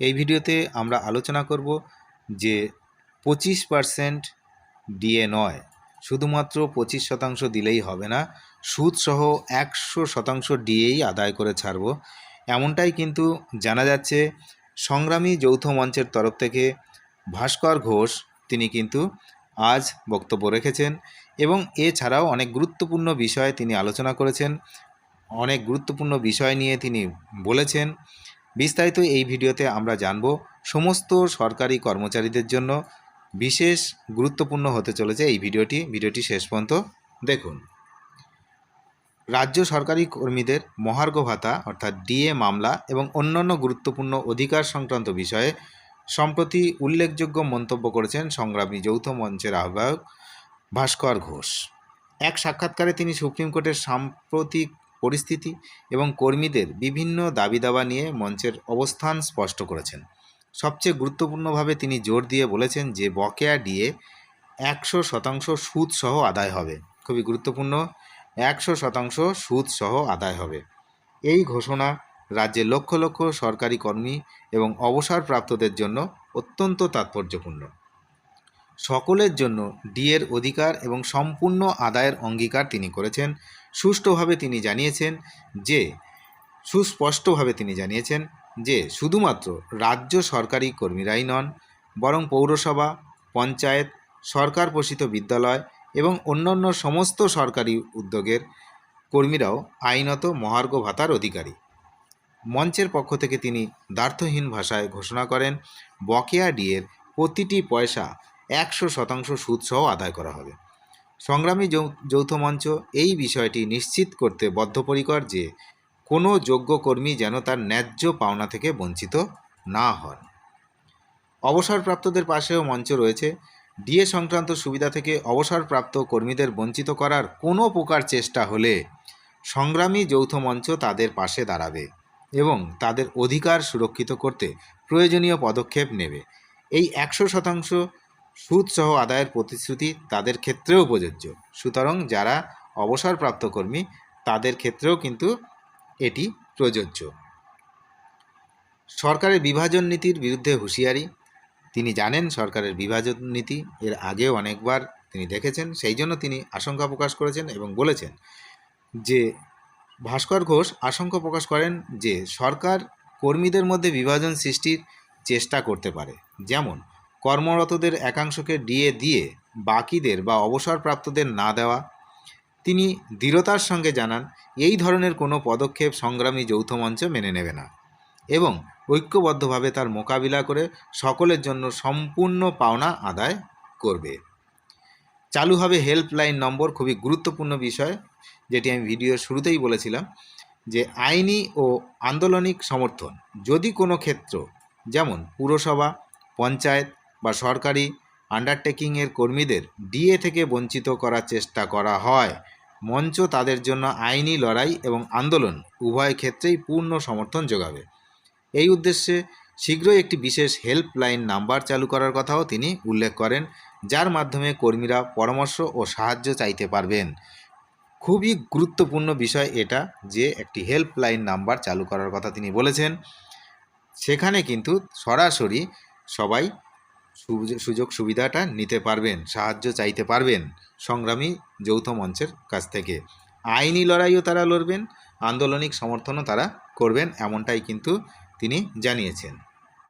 এই ভিডিওতে আমরা আলোচনা করব যে পঁচিশ পার্সেন্ট ডিএ নয়, শুধুমাত্র পঁচিশ শতাংশ দিলেই হবে না, সুদসহ একশো শতাংশ ডিএই আদায় করে ছাড়ব। এমনটাই কিন্তু জানা যাচ্ছে সংগ্রামী যৌথ মঞ্চের তরফ থেকে ভাস্কর ঘোষ, তিনি কিন্তু আজ বক্তব্য রেখেছেন এবং এছাড়াও অনেক গুরুত্বপূর্ণ বিষয়ে তিনি আলোচনা করেছেন। অনেক গুরুত্বপূর্ণ বিষয় নিয়ে তিনি বলেছেন। বিস্তারিত এই ভিডিওতে আমরা জানব সমস্ত সরকারি কর্মচারীদের জন্য বিশেষ গুরুত্বপূর্ণ হতে চলেছে এই ভিডিওটি। ভিডিওটি শেষ পর্যন্ত দেখুন। রাজ্য সরকারি কর্মীদের মহার্ঘ ভাতা, অর্থাৎ ডিএ মামলা এবং অন্যান্য গুরুত্বপূর্ণ অধিকার সংক্রান্ত বিষয়ে সম্প্রতি উল্লেখযোগ্য মন্তব্য করেছেন সংগ্রামী যৌথ মঞ্চের আহ্বায়ক ভাস্কর ঘোষ। এক সাক্ষাৎকারে তিনি সুপ্রিম কোর্টের সাম্প্রতিক পরিস্থিতি এবং কর্মীদের বিভিন্ন দাবি দাবা নিয়ে মঞ্চের অবস্থান স্পষ্ট করেছেন। সবচেয়ে গুরুত্বপূর্ণভাবে তিনি জোর দিয়ে বলেছেন যে, বকেয়া ডিএ একশো শতাংশ সুদ সহ আদায় হবে। খুবই গুরুত্বপূর্ণ, একশো শতাংশ সুদ সহ আদায় হবে। এই ঘোষণা রাজ্যের লক্ষ লক্ষ সরকারি কর্মী এবং অবসরপ্রাপ্তদের জন্য অত্যন্ত তাৎপর্যপূর্ণ। সকলের জন্য ডিএর অধিকার এবং সম্পূর্ণ আদায়ের অঙ্গীকার তিনি করেছেন। সুষ্ঠুভাবে তিনি জানিয়েছেন যে, সুস্পষ্টভাবে তিনি জানিয়েছেন যে, শুধুমাত্র রাজ্য সরকারি কর্মীরাই নন, বরং পৌরসভা, পঞ্চায়েত, সরকার পোষিত বিদ্যালয় এবং অন্যান্য সমস্ত সরকারি উদ্যোগের কর্মীরাও আইনত মহার্ঘ ভাতার অধিকারী। মঞ্চের পক্ষ থেকে তিনি দ্বার্থহীন ভাষায় ঘোষণা করেন, বকেয়া ডিএর প্রতিটি পয়সা একশো শতাংশ সুদসহ আদায় করা হবে। সংগ্রামী যৌথ মঞ্চ এই বিষয়টি নিশ্চিত করতে বদ্ধপরিকর যে কোনো যোগ্য কর্মী যেন তার ন্যায্য পাওনা থেকে বঞ্চিত না হন। অবসরপ্রাপ্তদের পাশেও মঞ্চ রয়েছে। ডিএ সংক্রান্ত সুবিধা থেকে অবসরপ্রাপ্ত কর্মীদের বঞ্চিত করার কোনো প্রকার চেষ্টা হলে সংগ্রামী যৌথ মঞ্চ তাদের পাশে দাঁড়াবে এবং তাদের অধিকার সুরক্ষিত করতে প্রয়োজনীয় পদক্ষেপ নেবে। এই একশো শতাংশ সুদসহ আদায়ের প্রতিশ্রুতি তাদের ক্ষেত্রেও প্রযোজ্য। সুতরাং যারা অবসরপ্রাপ্ত কর্মী, তাদের ক্ষেত্রেও কিন্তু এটি প্রযোজ্য। সরকারের বিভাজন নীতির বিরুদ্ধে হুঁশিয়ারি। তিনি জানেন সরকারের বিভাজন নীতি, এর আগেও অনেকবার তিনি দেখেছেন, সেই জন্য তিনি আশঙ্কা প্রকাশ করেছেন এবং বলেছেন যে, ভাস্কর ঘোষ আশঙ্কা প্রকাশ করেন যে, সরকার কর্মীদের মধ্যে বিভাজন সৃষ্টির চেষ্টা করতে পারে। যেমন কর্মরতদের একাংশকে ডিএ দিয়ে বাকিদের বা অবসরপ্রাপ্তদের না দেওয়া। তিনি দৃঢ়তার সঙ্গে জানান, এই ধরনের কোনো পদক্ষেপ সংগ্রামী যৌথ মঞ্চ মেনে নেবে না এবং ঐক্যবদ্ধভাবে তার মোকাবিলা করে সকলের জন্য সম্পূর্ণ পাওনা আদায় করবে। চালু হবে হেল্পলাইন নম্বর, খুবই গুরুত্বপূর্ণ বিষয়, যেটি আমি ভিডিওর শুরুতেই বলেছিলাম, যে আইনি ও আন্দোলনিক সমর্থন, যদি কোনো ক্ষেত্র, যেমন পুরসভা, পঞ্চায়েত বা সরকারি আন্ডারটেকিংয়ের কর্মীদের ডিএ থেকে বঞ্চিত করার চেষ্টা করা হয়। মঞ্চ তাদের জন্য আইনি লড়াই এবং আন্দোলন উভয় ক্ষেত্রেই পূর্ণ সমর্থন যোগাবে। এই উদ্দেশ্যে শীঘ্রই একটি বিশেষ হেল্পলাইন নাম্বার চালু করার কথাও তিনি উল্লেখ করেন, যার মাধ্যমে কর্মীরা পরামর্শ ও সাহায্য চাইতে পারবেন। খুবই গুরুত্বপূর্ণ বিষয় এটা যে একটি হেল্পলাইন নাম্বার চালু করার কথা তিনি বলেছেন। সেখানে কিন্তু সরাসরি সবাই সুযোগ সুবিধাটা নিতে পারবেন, সাহায্য চাইতে পারবেন সংগ্রামী যৌথ মঞ্চের কাছ থেকে। আইনি লড়াইও তারা লড়বেন, আন্দোলনিক সমর্থনও তারা করবেন, এমনটাই কিন্তু তিনি জানিয়েছেন।